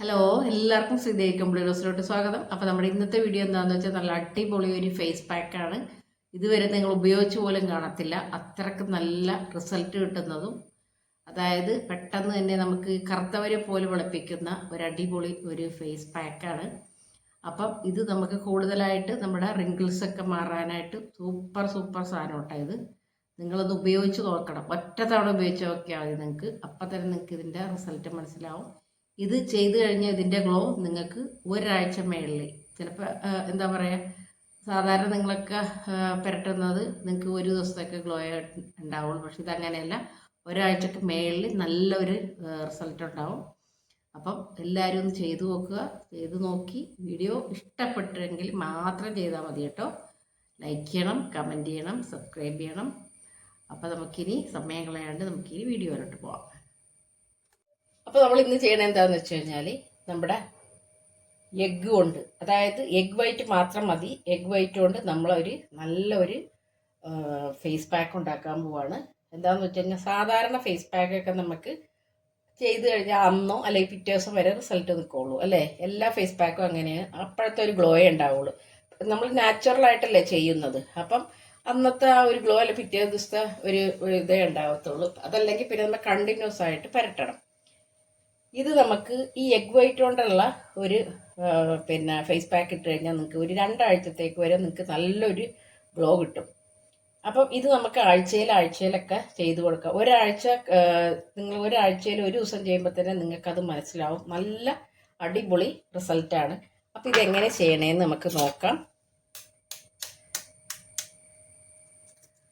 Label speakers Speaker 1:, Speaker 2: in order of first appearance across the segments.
Speaker 1: Hello എല്ലാവർക്കും Sridevi computer ഹൗസിലോട്ട് സ്വാഗതം. അപ്പോൾ നമ്മുടെ ഇന്നത്തെ വീഡിയോ എന്താണെന്ന് വെച്ചാൽ നല്ല അടിപൊളി ഒരു ഫേസ് പാക്കാണ് ഇതുവരെ നിങ്ങൾ ഉപയോഗിച്ച് പോലും കാണത്തില്ല. അത്രയ്ക്ക് നല്ല റിസൾട്ട് കിട്ടുന്നതും അതായത് പെട്ടെന്ന് തന്നെ നമുക്ക് കറുത്തവരെ പോലെ വെളുപ്പിക്കുന്ന ഒരു അടിപൊളി ഒരു ഫേസ് പാക്കാണ് അപ്പം ഇത് നമുക്ക് കൂടുതലായിട്ട് നമ്മുടെ റിങ്കിൾസ് ഒക്കെ മാറാനായിട്ട് സൂപ്പർ സൂപ്പർ സാധനം കേട്ടോ ഇത്. നിങ്ങളത് ഉപയോഗിച്ച് നോക്കണം. ഒറ്റ തവണ ഉപയോഗിച്ച് നോക്കിയാൽ മതി നിങ്ങൾക്ക്. അപ്പം തന്നെ നിങ്ങൾക്ക് ഇതിന്റെ റിസൾട്ട് മനസ്സിലാവും. ഇത് ചെയ്തു കഴിഞ്ഞാൽ ഇതിന്റെ ഗ്ലോ നിങ്ങൾക്ക് ഒരാഴ്ച മേളിൽ ചിലപ്പോൾ എന്താ പറയുക സാധാരണ നിങ്ങളൊക്കെ പെരട്ടുന്നത് നിങ്ങൾക്ക് ഒരു ദിവസത്തേക്ക് ഗ്ലോ ഉണ്ടാവുള്ളൂ. പക്ഷെ ഇതങ്ങനെയല്ല ഒരാഴ്ചക്ക് മേളിൽ നല്ലൊരു റിസൾട്ട് ഉണ്ടാവും. അപ്പം എല്ലാവരും ഒന്ന് ചെയ്തു നോക്കുക. ചെയ്തു നോക്കി. വീഡിയോ ഇഷ്ടപ്പെട്ടെങ്കിൽ മാത്രം ചെയ്താൽ മതി കേട്ടോ. ലൈക്ക് ചെയ്യണം കമന്റ് ചെയ്യണം സബ്സ്ക്രൈബ് ചെയ്യണം. അപ്പോൾ നമുക്കിനി സമയം കളയാണ്ട് നമുക്കിനി വീഡിയോയിലോട്ട് പോവാം. അപ്പോൾ നമ്മൾ ഇന്ന് ചെയ്യണത് എന്താണെന്ന് വെച്ച് കഴിഞ്ഞാൽ നമ്മുടെ എഗ്ഗ് കൊണ്ട് അതായത് എഗ് വൈറ്റ് മാത്രം മതി. എഗ് വൈറ്റ് കൊണ്ട് നമ്മളൊരു നല്ലൊരു ഫേസ് പാക്ക് ഉണ്ടാക്കാൻ പോവാണ്. എന്താണെന്ന് വെച്ച് കഴിഞ്ഞാൽ സാധാരണ ഫേസ് പാക്കൊക്കെ നമുക്ക് ചെയ്ത് കഴിഞ്ഞാൽ അന്നോ അല്ലെങ്കിൽ പിറ്റേ ദിവസം വരെ റിസൾട്ട് നിൽക്കുള്ളൂ അല്ലേ? എല്ലാ ഫേസ് പാക്കും അങ്ങനെയാണ് അപ്പോഴത്തെ ഒരു ഗ്ലോയേ ഉണ്ടാവുള്ളൂ. നമ്മൾ നാച്ചുറൽ ആയിട്ടല്ലേ ചെയ്യുന്നത്. അപ്പം അന്നത്തെ ആ ഒരു ഗ്ലോ അല്ല പിറ്റേ ദിവസത്തെ ഒരു ഇതേ ഉണ്ടാവത്തുള്ളൂ. അതല്ലെങ്കിൽ പിന്നെ നമ്മൾ കണ്ടിന്യൂസ് ആയിട്ട് പരട്ടണം. ഇത് നമുക്ക് ഈ എഗ് വൈറ്റ് കൊണ്ടുള്ള ഒരു പിന്നെ ഫേസ് പാക്ക് ഇട്ട് കഴിഞ്ഞാൽ നിങ്ങൾക്ക് ഒരു രണ്ടാഴ്ചത്തേക്ക് വരെ നിങ്ങൾക്ക് നല്ലൊരു ഗ്ലോ കിട്ടും. അപ്പം ഇത് നമുക്ക് ആഴ്ചയിൽ ആഴ്ചയിലൊക്കെ ചെയ്തു കൊടുക്കാം. ഒരാഴ്ച നിങ്ങൾ ഒരാഴ്ചയിൽ ഒരു ദിവസം ചെയ്യുമ്പോൾ തന്നെ നിങ്ങൾക്കത് മനസ്സിലാവും. നല്ല അടിപൊളി റിസൾട്ടാണ് അപ്പം ഇതെങ്ങനെ ചെയ്യണേന്ന് നമുക്ക് നോക്കാം.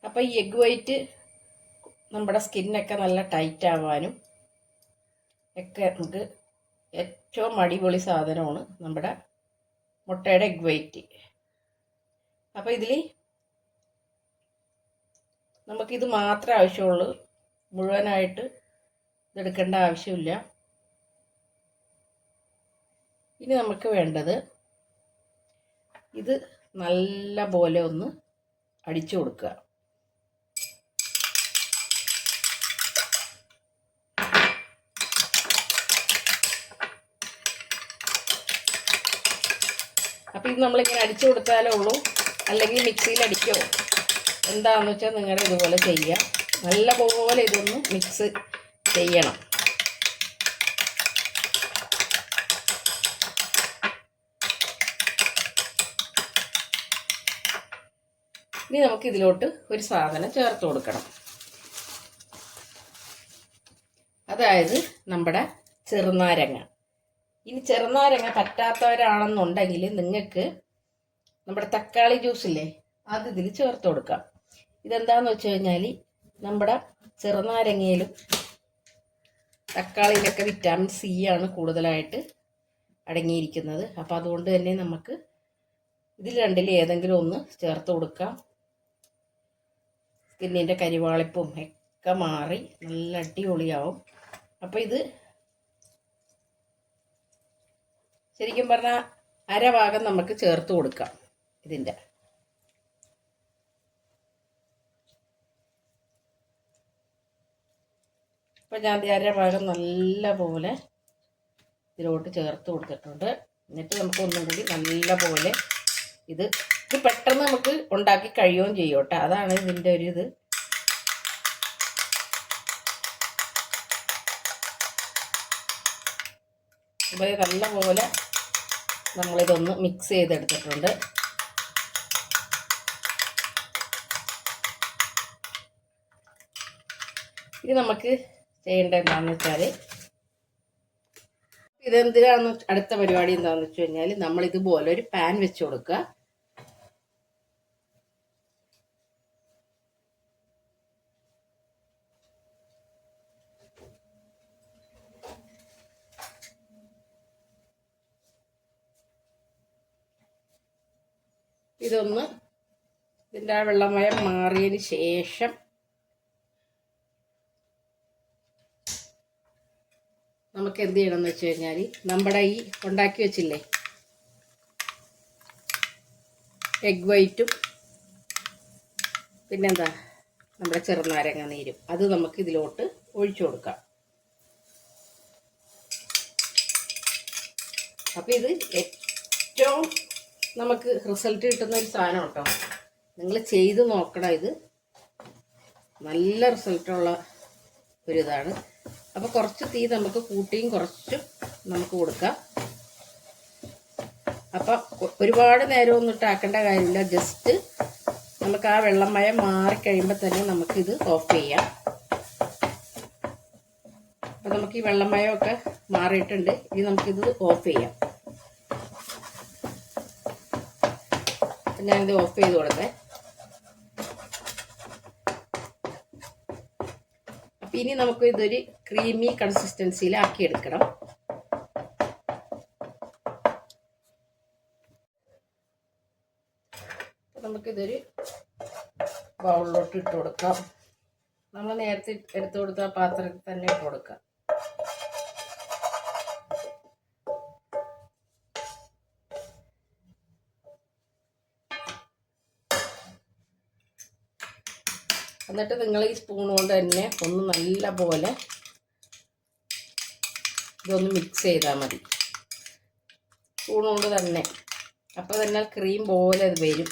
Speaker 1: അപ്പം ഈ എഗ് വൈറ്റ് നമ്മുടെ സ്കിന്നൊക്കെ നല്ല ടൈറ്റ് ആവാനും ഒക്കെ നമുക്ക് ഏറ്റവും അടിപൊളി സാധനമാണ് നമ്മുടെ മുട്ടയുടെ എഗ് വൈറ്റ് അപ്പോൾ ഇതിൽ നമുക്കിത് മാത്രമേ ആവശ്യമുള്ളൂ. മുഴുവനായിട്ട് ഇതെടുക്കേണ്ട ആവശ്യമില്ല. ഇനി നമുക്ക് വേണ്ടത് ഇത് നല്ല പോലെ ഒന്ന് അടിച്ചു കൊടുക്കുക. അപ്പോൾ ഇത് നമ്മളിങ്ങനെ അടിച്ചു കൊടുത്താലേ ഉള്ളൂ. അല്ലെങ്കിൽ മിക്സിയിൽ അടിക്കോ. എന്താണെന്ന് വെച്ചാൽ നിങ്ങളുടെ ഇതുപോലെ ചെയ്യുക നല്ല പോലെ ഇതൊന്ന് മിക്സ് ചെയ്യണം. ഇനി നമുക്ക് ഇതിലോട്ട് ഒരു സാധനം ചേർത്ത് കൊടുക്കണം. അതായത് നമ്മുടെ ചെറുനാരങ്ങ. ഇനി ചെറുനാരങ്ങ പറ്റാത്തവരാണെന്നുണ്ടെങ്കിൽ നിങ്ങൾക്ക് നമ്മുടെ തക്കാളി ജ്യൂസില്ലേ അത് ഇതിൽ ചേർത്ത് കൊടുക്കാം. ഇതെന്താന്ന് വെച്ച് കഴിഞ്ഞാൽ നമ്മുടെ ചെറുനാരങ്ങയിലും തക്കാളിയിലൊക്കെ വിറ്റാമിൻ സി ആണ് കൂടുതലായിട്ട് അടങ്ങിയിരിക്കുന്നത്. അപ്പോൾ അതുകൊണ്ട് തന്നെ നമുക്ക് ഇതിൽ രണ്ടിൽ ഏതെങ്കിലും ഒന്ന് ചേർത്ത് കൊടുക്കാം. സ്കിന്നിന്റെ കരിവാളിപ്പും ഒക്കെ മാറി നല്ല അടിപൊളിയാവും. അപ്പോൾ ഇത് ശരിക്കും പറഞ്ഞാൽ അരഭാഗം നമുക്ക് ചേർത്ത് കൊടുക്കാം ഇതിന്റെ അപ്പം ഞാൻ അരഭാഗം നല്ല പോലെ ഇതിലോട്ട് ചേർത്ത് കൊടുത്തിട്ടുണ്ട്. എന്നിട്ട് നമുക്ക് ഒന്നും കൂടി നല്ല പോലെ ഇത് ഇത് പെട്ടെന്ന് നമുക്ക് ഉണ്ടാക്കി കഴിയുകയും ചെയ്യും കേട്ടോ. അതാണ് ഇതിന്റെ ഒരു ഇത്. അപ്പോൾ നല്ല പോലെ നമ്മളിതൊന്ന് മിക്സ് ചെയ്തെടുത്തിട്ടുണ്ട്. ഇത് നമുക്ക് ചെയ്യേണ്ട എന്താണെന്ന് വെച്ചാൽ ഇതെന്തിനാണെന്ന് അടുത്ത പരിപാടി എന്താണെന്ന് വെച്ച് കഴിഞ്ഞാൽ നമ്മളിതുപോലെ ഒരു പാൻ വെച്ച് കൊടുക്കുക. ഇതൊന്ന് ഇതിന്റെ ആ വെള്ളമയം മാറിയതിന് ശേഷം നമുക്ക് എന്ത് ചെയ്യണം എന്ന് വെച്ച് കഴിഞ്ഞാൽ നമ്മുടെ ഈ ഉണ്ടാക്കി വെച്ചില്ലേ? എഗ് വൈറ്റും പിന്നെന്താ? നമ്മുടെ ചെറുനാരങ്ങ നീരും. അത് നമുക്ക് ഇതിലോട്ട് ഒഴിച്ചു കൊടുക്കാം. അപ്പം ഇത് ഏറ്റവും നമുക്ക് റിസൾട്ട് കിട്ടുന്ന ഒരു സാധനം കേട്ടോ. നിങ്ങൾ ചെയ്ത് നോക്കണം ഇത് നല്ല റിസൾട്ടുള്ള ഒരിതാണ് അപ്പോൾ കുറച്ച് തീ നമുക്ക് കൂട്ടിയും കുറച്ചും നമുക്ക് കൊടുക്കാം. അപ്പം ഒരുപാട് നേരം ഒന്നും ഇട്ടാക്കേണ്ട കാര്യമില്ല. ജസ്റ്റ് നമുക്ക് ആ വെള്ളമയം മാറിക്കഴിയുമ്പോൾ തന്നെ നമുക്കിത് ഓഫ് ചെയ്യാം. അപ്പം നമുക്ക് ഈ വെള്ളമയമൊക്കെ മാറിയിട്ടുണ്ട്. ഇനി നമുക്കിത് ഓഫ് ചെയ്യാം. ഞാനിത് ഓഫ് ചെയ്ത് കൊടുത്തേ അപ്പം ഇനി നമുക്ക് ഇതൊരു ക്രീമി കൺസിസ്റ്റൻസിയിൽ അപ്പം നമുക്കിതൊരു ബൗളിലോട്ട് ഇട്ട് കൊടുക്കാം. നമ്മൾ നേരത്തെ എടുത്തു കൊടുത്ത പാത്രത്തിൽ തന്നെ ഇട്ട് കൊടുക്കാം. എന്നിട്ട് നിങ്ങൾ ഈ സ്പൂൺ കൊണ്ട് തന്നെ ഒന്ന് നല്ല പോലെ ഇതൊന്ന് മിക്സ് ചെയ്താൽ മതി. സ്പൂൺ കൊണ്ട് തന്നെ. അപ്പോൾ തന്നെ ക്രീം പോലെ അത് വരും.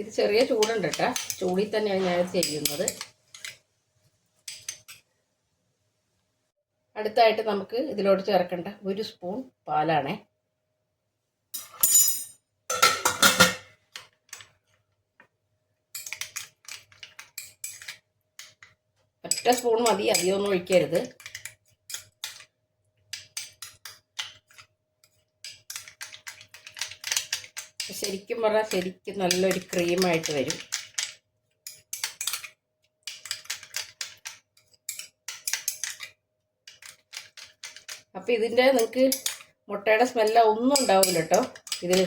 Speaker 1: ഇത് ചെറിയ ചൂടുണ്ട് കേട്ടോ. ചൂടിൽ തന്നെയാണ് ഞാൻ ചെയ്യുന്നത്. അടുത്തായിട്ട് നമുക്ക് ഇതിലോട്ട് ചേർക്കേണ്ട ഒരു സ്പൂൺ പാലാണേ. ഒറ്റ സ്പൂൺ മതി അധികമൊന്നും ഒഴിക്കരുത്. ശരിക്കും പറഞ്ഞാൽ ശരിക്കും നല്ലൊരു ക്രീമായിട്ട് വരും. അപ്പം ഇതിന്റെ നിങ്ങൾക്ക് മുട്ടയുടെ സ്മെല്ല ഒന്നും ഉണ്ടാവില്ല കേട്ടോ. ഇതിൽ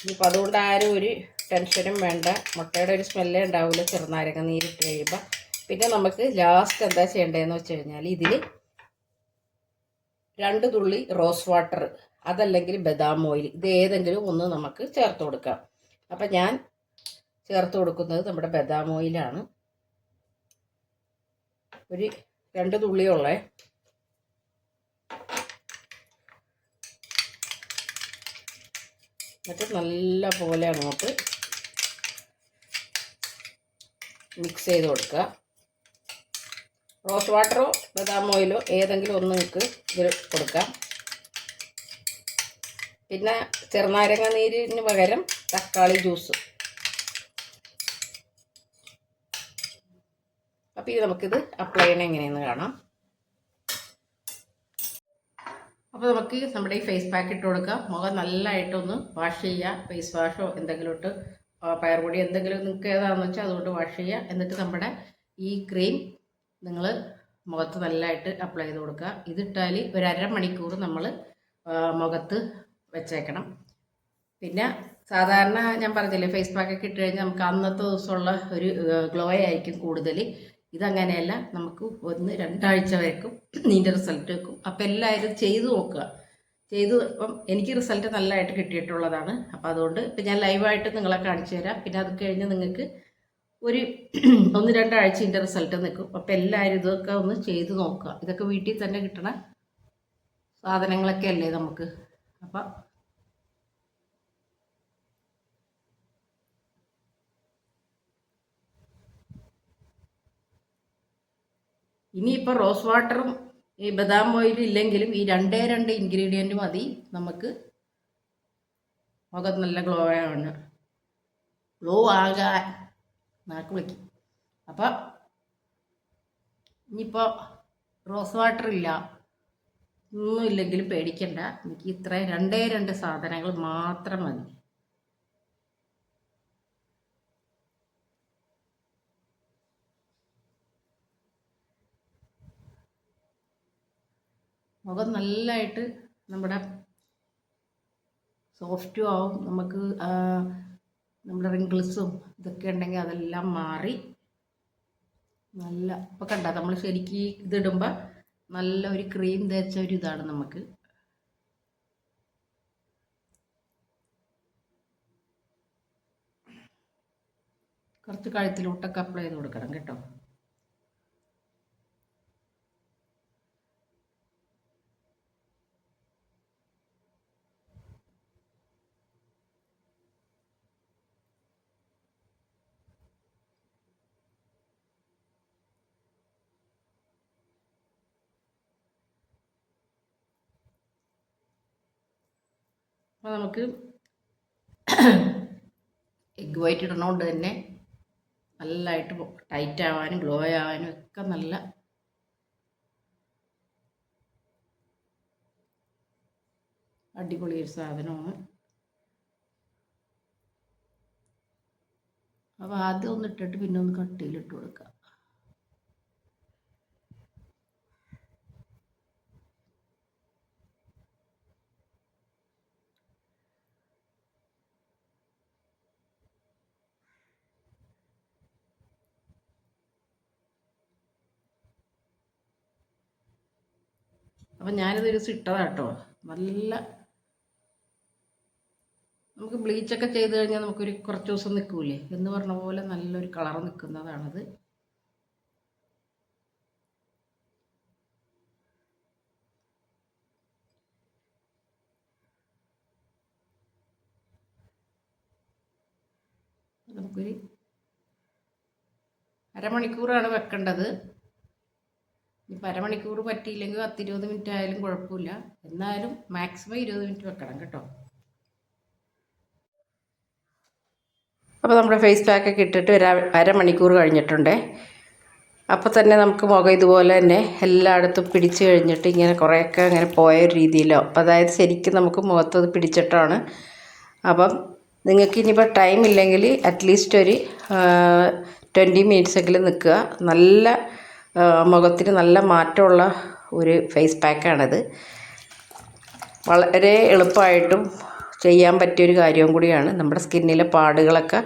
Speaker 1: ഇനിയിപ്പോൾ അതുകൊണ്ട് ആരും ഒരു ടെൻഷനും വേണ്ട. മുട്ടയുടെ ഒരു സ്മെല്ലേ ഉണ്ടാവില്ല ചെറുനാരങ്ങ നീരിട്ട് കഴിയുമ്പോൾ പിന്നെ നമുക്ക് ലാസ്റ്റ് എന്താ ചെയ്യേണ്ടതെന്ന് വെച്ച് കഴിഞ്ഞാൽ ഇതിൽ രണ്ട് തുള്ളി റോസ് വാട്ടർ അതല്ലെങ്കിൽ ബദാം ഓയിൽ ഇത് ഏതെങ്കിലും ഒന്ന് നമുക്ക് ചേർത്ത് കൊടുക്കാം. അപ്പം ഞാൻ ചേർത്ത് കൊടുക്കുന്നത് നമ്മുടെ ബദാം ഓയിലാണ് ഒരു രണ്ട് തുള്ളിയുള്ളേ എന്നിട്ട് നല്ല പോലെ അങ്ങോട്ട് മിക്സ് ചെയ്ത് കൊടുക്കുക. റോസ് വാട്ടറോ ബദാം ഓയിലോ ഏതെങ്കിലും ഒന്ന് നിങ്ങൾക്ക് ഇതിൽ കൊടുക്കാം. പിന്നെ ചെറുനാരങ്ങ നീരിന് പകരം തക്കാളി ജ്യൂസ്. അപ്പോൾ ഇത് നമുക്കിത് അപ്ലൈ ചെയ്യണം എങ്ങനെയെന്ന് കാണാം. അപ്പോൾ നമുക്ക് നമ്മുടെ ഈ ഫേസ് പാക്ക് ഇട്ട് കൊടുക്കാം. മുഖം നല്ലതായിട്ടൊന്ന് വാഷ് ചെയ്യുക ഫേസ് വാഷോ എന്തെങ്കിലും ഇട്ട് പയർപൊടി എന്തെങ്കിലും നിങ്ങൾക്ക് ഏതാണെന്ന് വെച്ചാൽ അതുകൊണ്ട് വാഷ് ചെയ്യുക എന്നിട്ട് നമ്മുടെ ഈ ക്രീം നിങ്ങൾ മുഖത്ത് നല്ലതായിട്ട് അപ്ലൈ ചെയ്ത് കൊടുക്കുക. ഇതിട്ടാൽ ഒരു അരമണിക്കൂർ നമ്മൾ മുഖത്ത് വെച്ചേക്കണം. പിന്നെ സാധാരണ ഞാൻ പറഞ്ഞില്ലേ ഫേസ് പാക്കൊക്കെ ഇട്ട് കഴിഞ്ഞാൽ നമുക്ക് അന്നത്തെ ദിവസമുള്ള ഒരു ഗ്ലോ ആയിരിക്കും കൂടുതൽ ഇതങ്ങനെയല്ല നമുക്ക് ഒന്ന് രണ്ടാഴ്ച വരേക്കും നീന്റെ റിസൾട്ട് വെക്കും. അപ്പം എല്ലാവരും ചെയ്തു നോക്കുക. ചെയ്തു അപ്പം എനിക്ക് റിസൾട്ട് നല്ലതായിട്ട് കിട്ടിയിട്ടുള്ളതാണ്. അപ്പോൾ അതുകൊണ്ട് ഇപ്പം ഞാൻ ലൈവായിട്ട് നിങ്ങളെ കാണിച്ചു തരാം. പിന്നെ അത് കഴിഞ്ഞ് നിങ്ങൾക്ക് ഒരു ഒന്ന് രണ്ടാഴ്ച ഇതിന്റെ റിസൾട്ട് നിൽക്കും. അപ്പം എല്ലാവരും ഇതൊക്കെ ഒന്ന് ചെയ്ത് നോക്കുക. ഇതൊക്കെ വീട്ടിൽ തന്നെ കിട്ടണ സാധനങ്ങളൊക്കെ അല്ലേ നമുക്ക്? അപ്പം ഇനിയിപ്പോൾ റോസ് വാട്ടറും ഈ ബദാം ഓയിലും ഇല്ലെങ്കിലും ഈ രണ്ടേ രണ്ട് ഇൻഗ്രീഡിയന്റ് മതി നമുക്ക്. മുഖത്ത് നല്ല ഗ്ലോ ആണ്. ഗ്ലോ ആകാൻ നാക്ക് വിളിക്കും. അപ്പം ഇനിയിപ്പോൾ റോസ് വാട്ടർ ഇല്ല. ഒന്നും ഇല്ലെങ്കിലും പേടിക്കണ്ട. എനിക്ക് ഇത്രയും രണ്ടേ രണ്ട് സാധനങ്ങൾ മാത്രം മതി. മുഖം നല്ലതായിട്ട് നമ്മുടെ സോഫ്റ്റും ആവും. നമുക്ക് നമ്മുടെ റിങ്കിൾസും ഇതൊക്കെ ഉണ്ടെങ്കിൽ അതെല്ലാം മാറി. നല്ല ഇപ്പം കണ്ട നമ്മൾ ശരിക്കും ഇതിടുമ്പോൾ നല്ല ഒരു ക്രീം തേച്ച ഒരു ഇതാണ് നമുക്ക്. കുറച്ച് കഴുത്തിലോട്ടൊക്കെ അപ്ലൈ ചെയ്ത് കൊടുക്കണം കേട്ടോ. അപ്പോൾ നമുക്ക് എഗ് വൈറ്റ് ഇടണോണ്ട് തന്നെ നല്ലതായിട്ട് ടൈറ്റ് ആവാനും ഗ്ലോ ആവാനും ഒക്കെ നല്ല അടിപൊളി ഒരു സാധനമാണ്. അപ്പോൾ ആദ്യം ഒന്ന് ഇട്ടിട്ട് പിന്നെ ഒന്ന് കട്ടിയിലിട്ട് കൊടുക്കുക അപ്പം ഞാനിതൊരു ദിവസം കേട്ടോ നല്ല നമുക്ക് ബ്ലീച്ചൊക്കെ ചെയ്ത് കഴിഞ്ഞാൽ നമുക്കൊരു കുറച്ച് ദിവസം നിൽക്കൂലേ എന്ന് പറഞ്ഞ പോലെ നല്ലൊരു കളർ നിൽക്കുന്നതാണത് നമുക്കൊരു അരമണിക്കൂറാണ് വെക്കേണ്ടത്. ഇപ്പം അരമണിക്കൂർ പറ്റിയില്ലെങ്കിൽ പത്തിരുപത് മിനിറ്റ് ആയാലും കുഴപ്പമില്ല. എന്നാലും മാക്സിമം ഇരുപത് മിനിറ്റ് വെക്കണം കേട്ടോ. അപ്പോൾ നമ്മുടെ ഫേസ് പാക്കൊക്കെ ഇട്ടിട്ട് ഒരു അരമണിക്കൂർ കഴിഞ്ഞിട്ടുണ്ടേ. അപ്പോൾ തന്നെ നമുക്ക് മുഖം ഇതുപോലെ തന്നെ എല്ലായിടത്തും പിടിച്ച് കഴിഞ്ഞിട്ട് ഇങ്ങനെ കുറേയൊക്കെ അങ്ങനെ പോയ ഒരു രീതിയിലോ. അപ്പോൾ അതായത് ശരിക്കും നമുക്ക് മുഖത്തത് പിടിച്ചിട്ടാണ്. അപ്പം നിങ്ങൾക്ക് ഇനിയിപ്പോൾ ടൈം ഇല്ലെങ്കിൽ അറ്റ്ലീസ്റ്റ് ഒരു ട്വന്റി മിനിറ്റ്സെങ്കിലും നിൽക്കുക. നല്ല മുഖത്തിന് നല്ല മാറ്റമുള്ള ഒരു ഫേസ് പാക്കാണിത് വളരെ എളുപ്പമായിട്ടും ചെയ്യാൻ പറ്റിയൊരു കാര്യവും കൂടിയാണ്. നമ്മുടെ സ്കിന്നിലെ പാടുകളൊക്കെ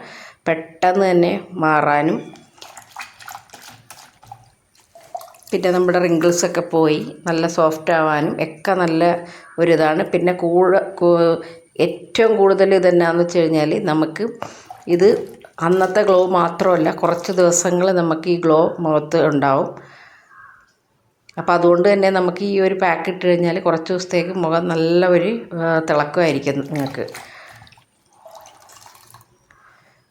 Speaker 1: പെട്ടെന്ന് തന്നെ മാറാനും. പിന്നെ നമ്മുടെ റിങ്കിൾസൊക്കെ പോയി നല്ല സോഫ്റ്റ് ആവാനും ഒക്കെ നല്ല ഒരിതാണ്. പിന്നെ കൂടെ ഏറ്റവും കൂടുതൽ ഇതെന്നാന്ന് വെച്ച് കഴിഞ്ഞാൽ നമുക്ക് ഇത് അന്നത്തെ ഗ്ലോ മാത്രമല്ല കുറച്ച് ദിവസങ്ങൾ നമുക്ക് ഈ ഗ്ലോ മുഖത്ത് ഉണ്ടാവും. അപ്പോൾ അതുകൊണ്ട് തന്നെ നമുക്ക് ഈ ഒരു പാക്ക് ഇട്ട് കഴിഞ്ഞാൽ കുറച്ച് ദിവസത്തേക്ക് മുഖം നല്ല ഒരു തിളക്കമായിരിക്കും നിങ്ങൾക്ക്.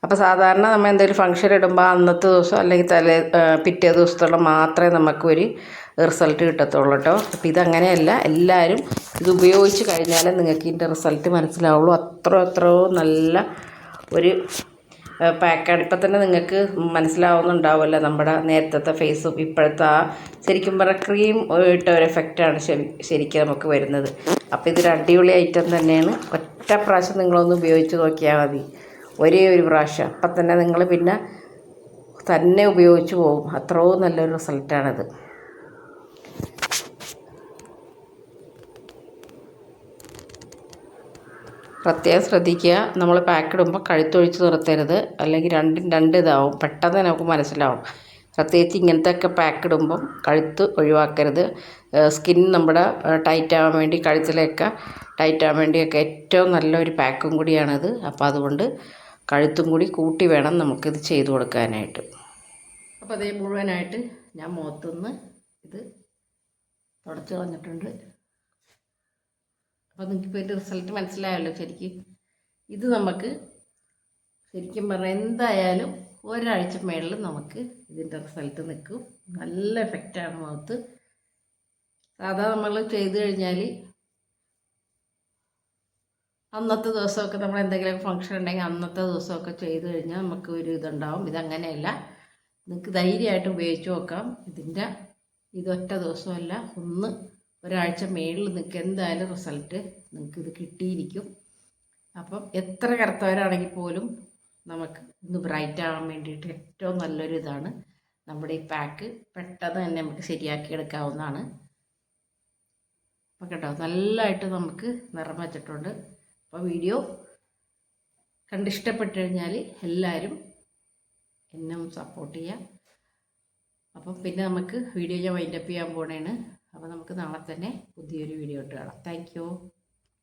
Speaker 1: അപ്പോൾ സാധാരണ നമ്മൾ എന്തെങ്കിലും ഫംഗ്ഷൻ ഇടുമ്പോൾ അന്നത്തെ ദിവസം അല്ലെങ്കിൽ തലേ പിറ്റേ ദിവസത്തോളം മാത്രമേ നമുക്കൊരു റിസൾട്ട് കിട്ടത്തുള്ളൂ കേട്ടോ അപ്പോൾ ഇതങ്ങനെയല്ല എല്ലാവരും ഇത് ഉപയോഗിച്ച് കഴിഞ്ഞാൽ നിങ്ങൾക്ക് ഇതിന്റെ റിസൾട്ട് മനസ്സിലാവുള്ളൂ. അത്ര അത്രയോ നല്ല ഒരു പാക്കാണ് ഇപ്പം തന്നെ നിങ്ങൾക്ക് മനസ്സിലാവുന്നുണ്ടാവുമല്ലോ നമ്മുടെ നേരത്തെ ഫേസും ഇപ്പോഴത്തെ ആ ശരിക്കും പറഞ്ഞാൽ ക്രീം ഇട്ട ഒരു എഫക്റ്റാണ് ശരിക്കും നമുക്ക് വരുന്നത്. അപ്പോൾ ഇതൊരു അടിപൊളി ഐറ്റം തന്നെയാണ്. ഒറ്റ പ്രാവശ്യം നിങ്ങളൊന്ന് ഉപയോഗിച്ച് നോക്കിയാൽ മതി. ഒരേ ഒരു പ്രാവശ്യം. അപ്പം തന്നെ നിങ്ങൾ പിന്നെ തന്നെ ഉപയോഗിച്ച് പോകും. അത്രയും നല്ലൊരു റിസൾട്ടാണത് പ്രത്യേകം ശ്രദ്ധിക്കുക. നമ്മൾ പാക്ക് ഇടുമ്പോൾ കഴുത്തൊഴിച്ച് നിർത്തരുത്. അല്ലെങ്കിൽ രണ്ടും രണ്ട് ഇതാവും. പെട്ടെന്ന് നമുക്ക് മനസ്സിലാവും. പ്രത്യേകിച്ച് ഇങ്ങനത്തെ ഒക്കെ പാക്ക് ഇടുമ്പം കഴുത്ത് ഒഴിവാക്കരുത്. സ്കിൻ നമ്മുടെ ടൈറ്റ് ആവാൻ വേണ്ടി കഴുത്തിലൊക്കെ ടൈറ്റ് ആവാൻ വേണ്ടിയൊക്കെ ഏറ്റവും നല്ലൊരു പാക്കും കൂടിയാണിത്. അപ്പോൾ അതുകൊണ്ട് കഴുത്തും കൂടി കൂട്ടി വേണം നമുക്കിത് ചെയ്തു കൊടുക്കാനായിട്ട്. അപ്പോൾ അതേ മുഴുവനായിട്ട് ഞാൻ മുഖത്തുനിന്ന് ഇത് തുടച്ച് കളഞ്ഞിട്ടുണ്ട്. അപ്പോൾ നിങ്ങൾക്കിപ്പോൾ ഇതിന്റെ റിസൾട്ട് മനസ്സിലായല്ലോ ശരിക്കും. ഇത് നമുക്ക് ശരിക്കും പറഞ്ഞാൽ എന്തായാലും ഒരാഴ്ച മേളിൽ നമുക്ക് ഇതിന്റെ റിസൾട്ട് നിൽക്കും നല്ല എഫക്റ്റാണ് മുഖത്ത്. സാധാ നമ്മൾ ചെയ്ത് കഴിഞ്ഞാൽ അന്നത്തെ ദിവസമൊക്കെ നമ്മൾ എന്തെങ്കിലും ഫംഗ്ഷൻ ഉണ്ടെങ്കിൽ അന്നത്തെ ദിവസമൊക്കെ ചെയ്ത് കഴിഞ്ഞാൽ നമുക്ക് ഒരു ഇതുണ്ടാവും. ഇതങ്ങനെയല്ല. നിങ്ങൾക്ക് ധൈര്യമായിട്ട് ഉപയോഗിച്ച് നോക്കാം. ഇതിന്റെ ഇതൊറ്റ ദിവസമല്ല. ഒന്ന് ഒരാഴ്ച മേളിൽ നിങ്ങൾക്ക് എന്തായാലും റിസൾട്ട് നിങ്ങൾക്ക് ഇത് കിട്ടിയിരിക്കും. അപ്പം എത്ര കറുത്തവരാണെങ്കിൽ പോലും നമുക്ക് ഒന്ന് ബ്രൈറ്റ് ആവാൻ വേണ്ടിയിട്ട് ഏറ്റവും നല്ലൊരു ഇതാണ്. നമ്മുടെ ഈ പാക്ക് പെട്ടെന്ന് തന്നെ നമുക്ക് ശരിയാക്കി എടുക്കാവുന്നതാണ്. അപ്പം കേട്ടോ നല്ലതായിട്ട് നമുക്ക് നിറം വെച്ചിട്ടുണ്ട്. അപ്പോൾ വീഡിയോ കണ്ടിഷ്ടപ്പെട്ട് കഴിഞ്ഞാൽ എല്ലാവരും എന്നെ സപ്പോർട്ട് ചെയ്യുക അപ്പം പിന്നെ നമുക്ക് വീഡിയോ ഞാൻ വൈൻഡപ്പ് ചെയ്യാൻ പോണേണ്. അപ്പോൾ നമുക്ക് നാളെ തന്നെ പുതിയൊരു വീഡിയോ ഇട്ട് കാണാം. താങ്ക്